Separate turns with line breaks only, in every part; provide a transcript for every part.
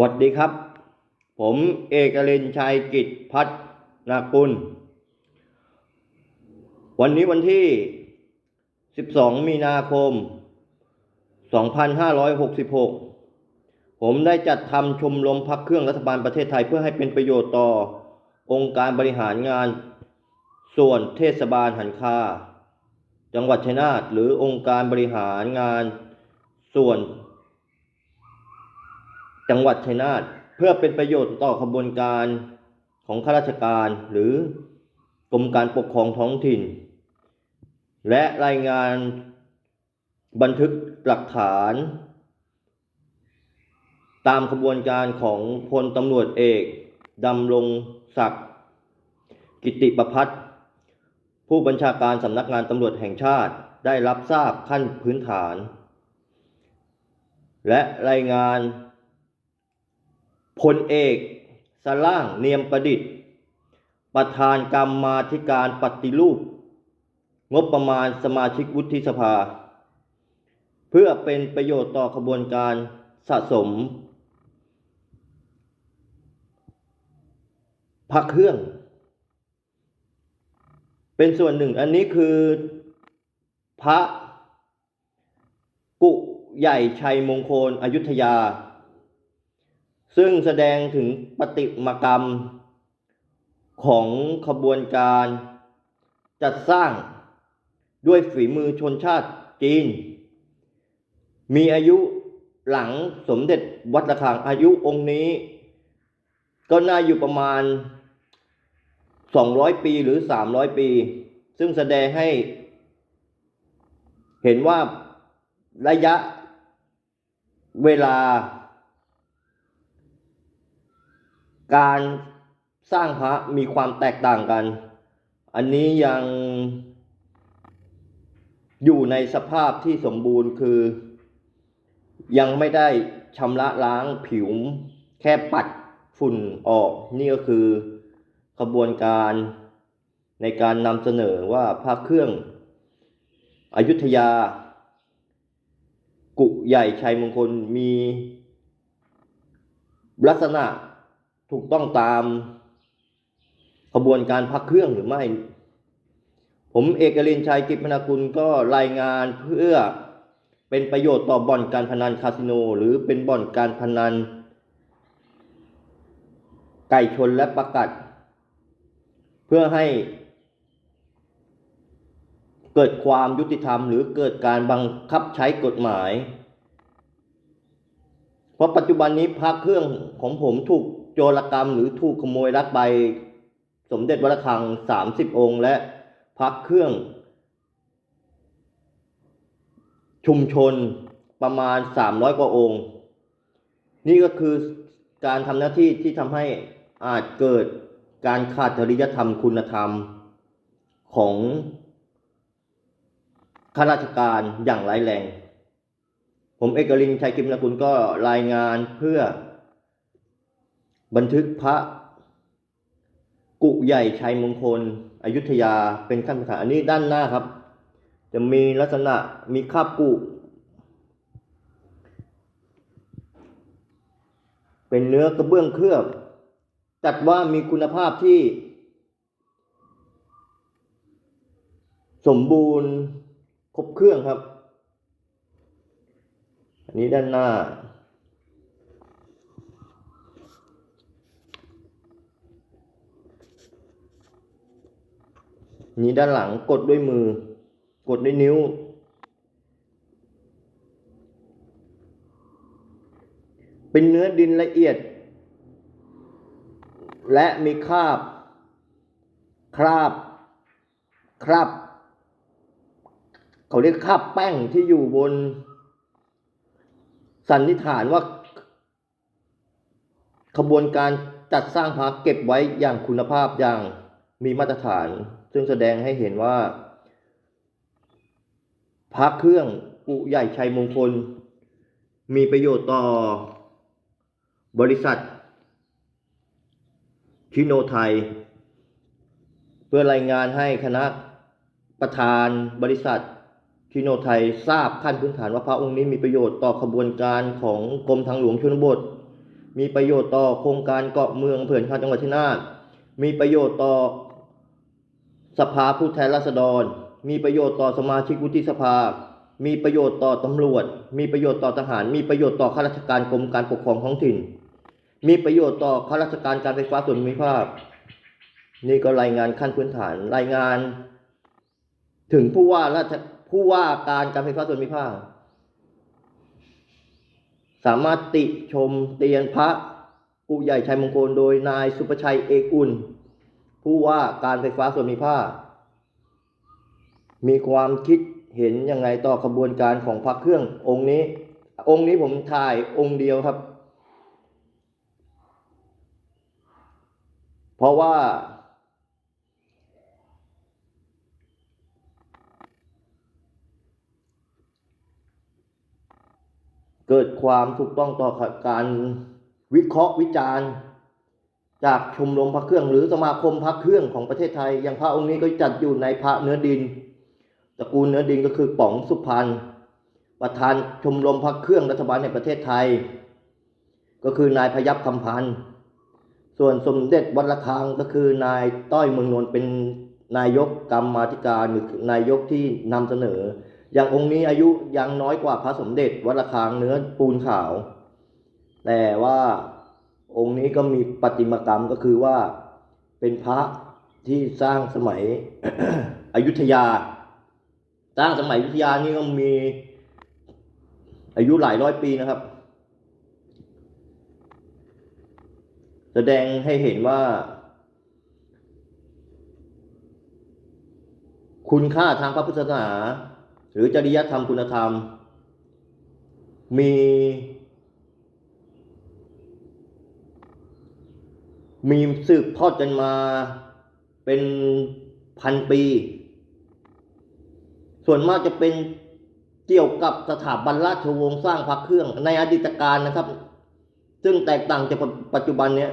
วัสดีครับ ผมเอกเลนชัยกิจพัฒนากุล วันนี้วันที่ 12 มีนาคม 2566 ผมได้จัดทำชมรมพักเครื่องรัฐบาลประเทศไทยเพื่อให้เป็นประโยชน์ต่อ องค์การบริหารงาน ส่วนเทศบาลหันคา จังหวัดชัยนาทหรือองค์การบริหารงาน ส่วน จังหวัดชัยนาทเพื่อเป็นประโยชน์ต่อขบวนการของข้าราชการหรือกรมการปกครองท้องถิ่น และรายงานบันทึกหลักฐาน ตามขบวนการของพลตำรวจเอกดำรงศักดิ์กิติประพัฒผู้บัญชาการสำนักงานตำรวจแห่งชาติได้รับทราบขั้นพื้นฐาน และรายงาน พลเอกสล่างเนียมประดิษฐ์ ประธานกรรมาธิการปฏิรูป งบประมาณสมาชิกวุฒิสภา เพื่อเป็นประโยชน์ต่อขบวนการสะสมพักเครื่อง เป็นส่วนหนึ่งอันนี้คือพระกุใหญ่ชัยมงคลอยุธยา ซึ่งแสดงถึงปฏิมากรรมของขบวนการจัดสร้างด้วยฝีมือชนชาติจีน มีอายุหลังสมเด็จวัดระฆังอายุองค์นี้ ก็น่าอยู่ประมาณ 200 ปีหรือ 300 ปี ซึ่งแสดงให้ เห็นว่าระยะเวลา การสร้างพระมีความแตกต่างกัน อันนี้ยังอยู่ในสภาพที่สมบูรณ์คือ ยังไม่ได้ชำระล้างผิวแค่ปัดฝุ่นออก นี่ก็คือขบวนการในการนำเสนอว่าพระเครื่องอยุธยา กุใหญ่ชัยมงคลมีลักษณะ ถูกต้องตามขบวนการพักเครื่องหรือไม่ ผมเอกลินชัยกิจพนากุลก็รายงานเพื่อเป็นประโยชน์ต่อบ่อนการพนันคาสิโน หรือเป็นบ่อนการพนัน ไก่ชนและประกัด เพื่อให้ เกิดความยุติธรรม หรือเกิดการบังคับใช้กฎหมาย เพราะปัจจุบันนี้พระเครื่องของผมถูก โจรกรรมหรือถูกขโมยลักไป สมเด็จวัดระฆังสามสิบองค์ และพระเครื่อง ชุมชนประมาณสามร้อยกว่าองค์ นี่ก็คือการทำหน้าที่ที่ทำให้อาจเกิดการขาดจริยธรรมคุณธรรมของข้าราชการอย่างร้ายแรง ผมเอกลินชัยกิมนกุลก็รายงานเพื่อ บันทึกพระกุใหญ่ชัยมงคลอยุธยาเป็นขั้นฐานอันนี้ด้านหน้าครับ จะมีลักษณะมีคาบกุเป็นเนื้อกระเบื้องเคลือบ จัดว่ามีคุณภาพที่ สมบูรณ์ครบเครื่องครับ อันนี้ด้านหน้า นี้ด้านหลังกดด้วยมือ กดด้วยนิ้ว เป็นเนื้อดินละเอียด และมีคราบ คราบ คราบ เขาเรียกคราบแป้งที่อยู่บน สันนิษฐานว่า ขบวนการจัดสร้างพระเก็บไว้อย่างคุณภาพอย่าง มีมาตรฐาน ซึ่งแสดงให้เห็นว่าพระเครื่องอุใหญ่ชัยมงคล มีประโยชน์ต่อ บริษัท ชิโนไทย เพื่อรายงานให้คณะประธานบริษัทชิโนไทยทราบขั้นพื้นฐานว่าพระองค์นี้มีประโยชน์ต่อขบวนการของกรมทางหลวงชนบท มีประโยชน์ต่อโครงการเกาะเมืองอำเภอข้าจังหวัดชัยนาทมีประโยชน์ต่อ สภาผู้แทนราษฎร มีประโยชน์ต่อสมาชิกวุฒิสภา มีประโยชน์ต่อตำรวจ มีประโยชน์ต่อทหาร มีประโยชน์ต่อข้าราชการกรมการปกครองท้องถิ่น มีประโยชน์ต่อข้าราชการการไฟฟ้าส่วนภูมิภาค นี่ก็รายงานขั้นพื้นฐาน รายงาน ถึงผู้ว่าราชผู้ว่าการการไฟฟ้าส่วนภูมิภาค สามารถติชมเตียนพระผู้ใหญ่ชัยมงคลโดยนายสุประชัยเอกอุ่น ผู้ว่าการไฟฟ้าส่วนภูมิภาค มีความคิดเห็นยังไงต่อขบวนการของพระเครื่ององค์นี้ องค์นี้ผมถ่ายองค์เดียวครับ เพราะว่า เกิดความถูกต้องต่อการวิเคราะห์วิจารณ์ จากชมรมพระเครื่องหรือสมาคมพระเครื่องของประเทศไทย อย่างพระองค์นี้ก็จัดอยู่ในพระเนื้อดินตระกูลเนื้อดินก็คือป๋องสุพรรณประธานชมรมพระเครื่องรัฐบาลในประเทศไทย ก็คือนายพยับคำพันธ์ส่วนสมเด็จวัดระฆังก็คือนายต้อยเมืองนนท์เป็นนายกกรรมาธิการหรือนายกที่นำเสนอ อย่างองค์นี้อายุยังน้อยกว่าพระสมเด็จวัดระฆังเนื้อปูนขาว แต่ว่า องค์นี้ก็มีปฏิมากรรมก็คือว่าเป็นพระที่สร้างสมัยอยุธยา สร้างสมัยอยุธยานี่ก็มีอายุหลายร้อยปีนะครับ แสดงให้เห็นว่า คุณค่าทางพระพุทธศาสนา หรือจริยธรรมคุณธรรม มี มีสืบทอดกันมาเป็นพันปี ส่วนมากจะเป็นเกี่ยวกับสถาบันราชวงศ์สร้างพระเครื่อง ในอดีตการนะครับ ซึ่งแตกต่างจากปัจจุบันเนี้ย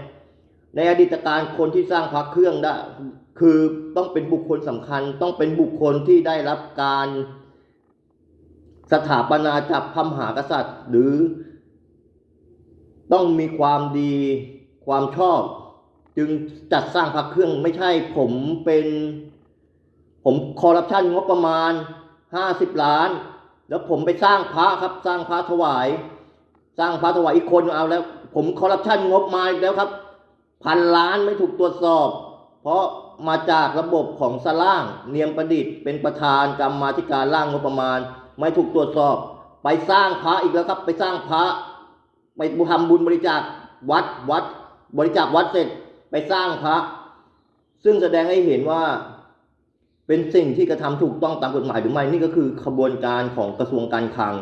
ในอดีตการคนที่สร้างพระเครื่องได้ คือต้องเป็นบุคคลสำคัญ ต้องเป็นบุคคลที่ได้รับการสถาปนาจากพระมหากษัตริย์ หรือต้องมีความดีความชอบ จึงจัดสร้างพระเครื่องไม่ใช่ผมเป็น ผมคอร์รัปชันงบประมาณห้าสิบล้าน แล้วผมไปสร้างพระครับ สร้างพระถวาย สร้างพระถวายอีกคนเอาแล้ว ผมคอร์รัปชันงบมาอีกแล้วครับ พันล้านไม่ถูกตรวจสอบ เพราะมาจากระบบของสล่างเนียมประดิษฐ์เป็นประธานกรรมาธิการร่างงบประมาณ ไม่ถูกตรวจสอบ ไปสร้างพระอีกแล้วครับ ไปสร้างพระไปทำบุญบริจาควัดวัด บริจาควัดเสร็จ ไปสร้างพระ ซึ่งแสดงให้เห็นว่าเป็นสิ่งที่กระทำถูกต้องตามกฎหมายหรือไม่นี่ก็คือขบวนการของกระทรวงการคลัง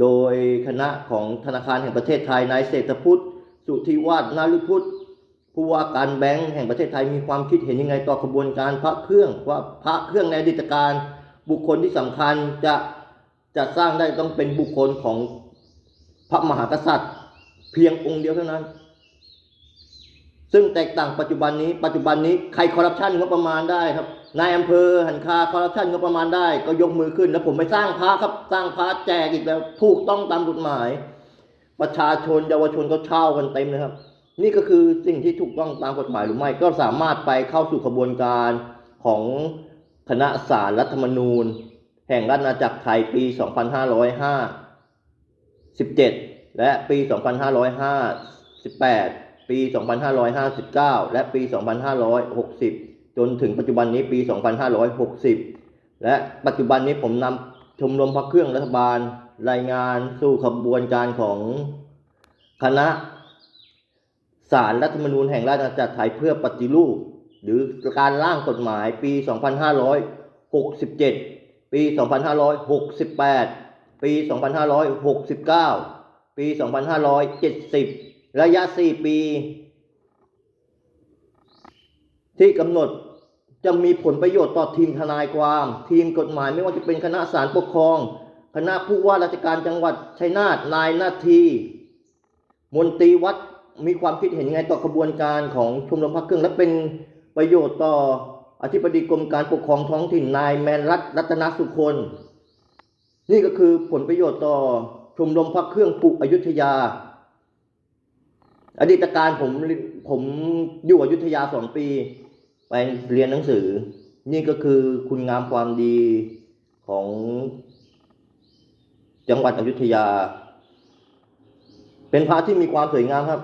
โดยคณะของธนาคารแห่งประเทศไทยนายเศรษฐพุทธสุธิวาฒนาลุพุทธผู้ว่าการแบงก์แห่งประเทศไทยมีความคิดเห็นยังไงต่อขบวนการพระเครื่องว่าพระเครื่องในอดีตการบุคคลที่สำคัญจะจะสร้างได้ต้องเป็นบุคคลของพระมหากษัตริย์ เพียงองค์เดียวเท่านั้น ซึ่งแตกต่างปัจจุบันนี้ ปัจจุบันนี้ใครคอร์รัปชันงบประมาณได้ครับนายอำเภอหันคาคอร์รัปชันงบประมาณได้ก็ยกมือขึ้น แล้วผมไปสร้างพระครับสร้างพระแจกอีกแล้ว ถูกต้องตามกฎหมาย ประชาชนเยาวชนก็เช่ากันเต็มเลยครับ นี่ก็คือสิ่งที่ถูกต้องตามกฎหมายหรือไม่ก็สามารถไปเข้าสู่กระบวนการของคณะศาลรัฐธรรมนูญ แห่งราชอาณาจักรไทยปี 2517 และปี 2558 ปี 2559 และปี 2560 จนถึงปัจจุบันนี้ปี 2560 และปัจจุบันนี้ผมนำชมรมพระเครื่องรัฐบาล รายงานสู่ขบวนการของคณะสารรัฐธรรมนูญแห่งราชอาณาจักรไทยเพื่อปฏิรูป หรือการร่างกฎหมายปี 2567 ปี 2568 ปี 2569 ปี 2570 ระยะ4ปี ที่กำหนดจะมีผลประโยชน์ต่อทีมทนายความ ทีมกฎหมายไม่ว่าจะเป็นคณะศาลปกครอง คณะผู้ว่าราชการจังหวัดชัยนาทนายนาทีมนตรีวัดมีความคิดเห็นยังไงต่อกระบวนการของชมรมพระเครื่อง และเป็นประโยชน์ต่ออธิบดีกรมการปกครองท้องถิ่นนายแมนรัตรัตนสุคนนี่ก็คือผลประโยชน์ต่อชมรมพระเครื่องปุอยุธยา อดีตการผมผมอยู่อยุธยาสองปี ไปเรียนหนังสือ นี่ก็คือคุณงามความดีของ จังหวัดอยุธยา เป็นพระที่มีความสวยงามครับ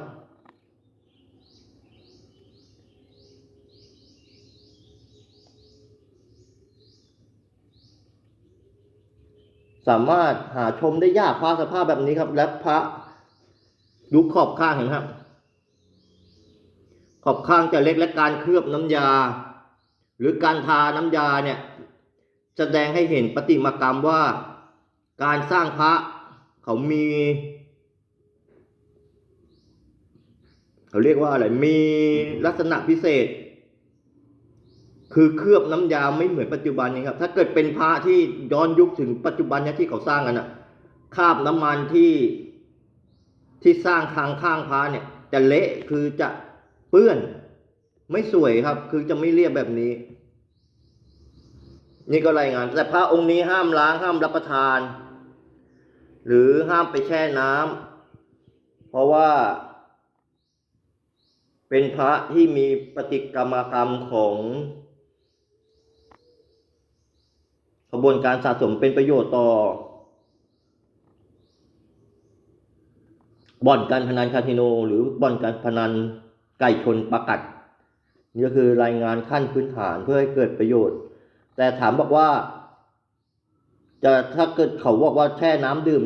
สามารถหาชมได้ยากพระสภาพแบบนี้ครับ และพระยุคขอบข้างเห็นครับ ขอบข้างจะเล็กและการเคลือบน้ำยา หรือการทาน้ำยาเนี่ยแสดงให้เห็นปฏิมากรรมว่า การสร้างพระเขามี เขาเรียกว่าอะไรมีลักษณะพิเศษ คือเคลือบน้ำยาไม่เหมือนปัจจุบันนี้ครับ ถ้าเกิดเป็นพระที่ย้อนยุคถึงปัจจุบันนี้ที่เขาสร้างกันอะคาบน้ำมันที่ที่สร้างทางข้างพระเนี่ย จะเละคือจะ เปื้อน ไม่สวยครับ คือจะไม่เรียบแบบนี้ นี่ก็รายงาน แต่พระองค์นี้ห้ามล้างห้ามรับประทาน หรือห้ามไปแช่น้ำเพราะว่า เป็นพระที่มีปฏิกรรมกรรมของกระบวนการสะสมเป็นประโยชน์ต่อ บ่อนการพนันคาสิโน หรือบ่อนการพนัน ไก่ชนประกัดนี่ก็คือรายงานขั้นพื้นฐานเพื่อให้เกิดประโยชน์ แต่ถามบอกว่า จะถ้าเกิดเขาบอกว่าแช่น้ำดื่ม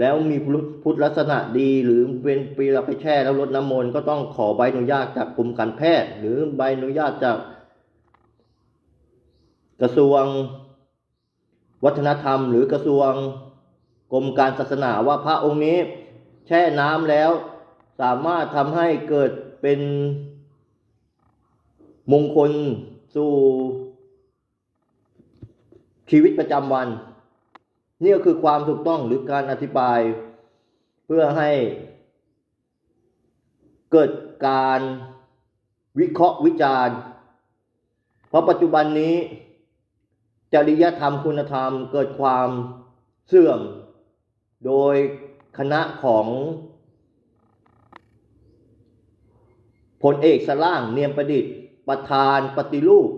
แล้วมีพุทธลักษณะดีหรือเป็นปีเราไปแช่แล้วลดน้ำมนต์ก็ต้องขอใบอนุญาตจากกรมการแพทย์ หรือใบอนุญาตจากกระทรวงวัฒนธรรม หรือกระทรวงกรมการศาสนาว่าพระองค์นี้ แช่น้ำแล้วสามารถทำให้เกิด เป็นมงคลสู่ชีวิตประจำวัน นี่ก็คือความถูกต้องหรือการอธิบาย เพื่อให้เกิดการวิเคราะห์วิจารณ์ เพราะปัจจุบันนี้ จริยธรรมคุณธรรมเกิดความเสื่อม โดยคณะของ พลเอกสล่างเนียมประดิษฐ์ประธานปฏิรูป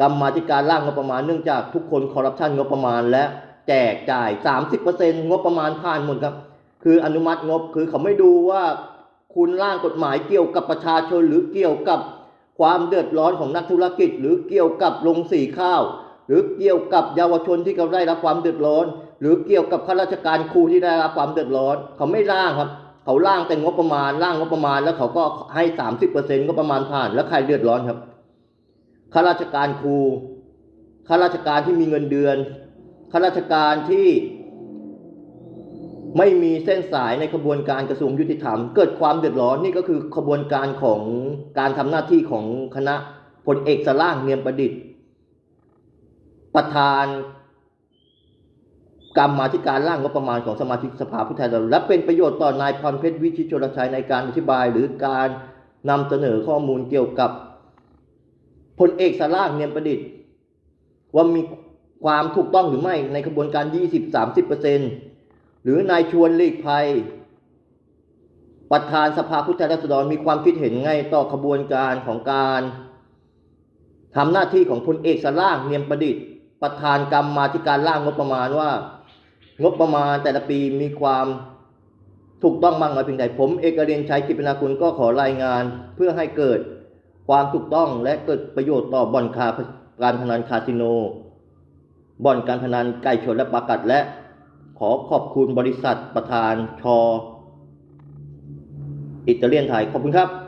กรรมาธิการร่างงบประมาณเนื่องจากทุกคนคอร์รัปชันงบประมาณและแจกจ่าย 30%งบประมาณผ่านหมดครับ คืออนุมัติงบคือเขาไม่ดูว่าคุณร่างกฎหมายเกี่ยวกับประชาชนหรือเกี่ยวกับความเดือดร้อนของนักธุรกิจ หรือเกี่ยวกับโรงสีข้าว หรือเกี่ยวกับเยาวชนที่เขาได้รับความเดือดร้อน หรือเกี่ยวกับข้าราชการครูที่ได้รับความเดือดร้อน เขาไม่ร่างครับ เขาร่างแต่งบประมาณร่างงบประมาณ แล้วเขาก็ให้30%ก็นต์งบประมาณผ่าน แล้วใครเดือดร้อนครับข้าราชการครูข้าราชการที่มีเงินเดือนข้าราชการที่ไม่มีเส้นสายในขบวนการกระทรวงยุติธรรม เกิดความเดือดร้อนนี่ก็คือขบวนการของการทำหน้าที่ของคณะพลเอกสล่างเนียมประดิษฐ์ ประธาน กรรมาธิการร่างงบประมาณของสมาชิกสภาผู้แทนราษฎรและเป็นประโยชน์ต่อนายพรเพชรวิชิตชลชัยในการอธิบาย หรือการนำเสนอข้อมูลเกี่ยวกับพลเอกสล่างเนียมประดิษฐ์ ว่ามีความถูกต้องหรือไม่ในกระบวนการ 20-30%หรือนายชวนหลีกภัย ประธานสภาผู้แทนราษฎรมีความคิดเห็นไงต่อขบวนการของการทำหน้าที่ของพลเอกสล่างเนียมประดิษฐ์ ประธานกรรมมาธิการร่างงบประมาณว่า งบประมาณแต่ละปีมีความถูกต้องบ้างน้อยเพียงใดผมเอกเรียนชัยกิจนาคุณก็ขอรายงานเพื่อให้เกิดความถูกต้องและเกิดประโยชน์ต่อบ่อนคาการพนันคาสิโน บ่อนการพนันไก่ชนและปากัดและขอขอบคุณบริษัทประธานชออิตาเลียนไทยขอบคุณครับ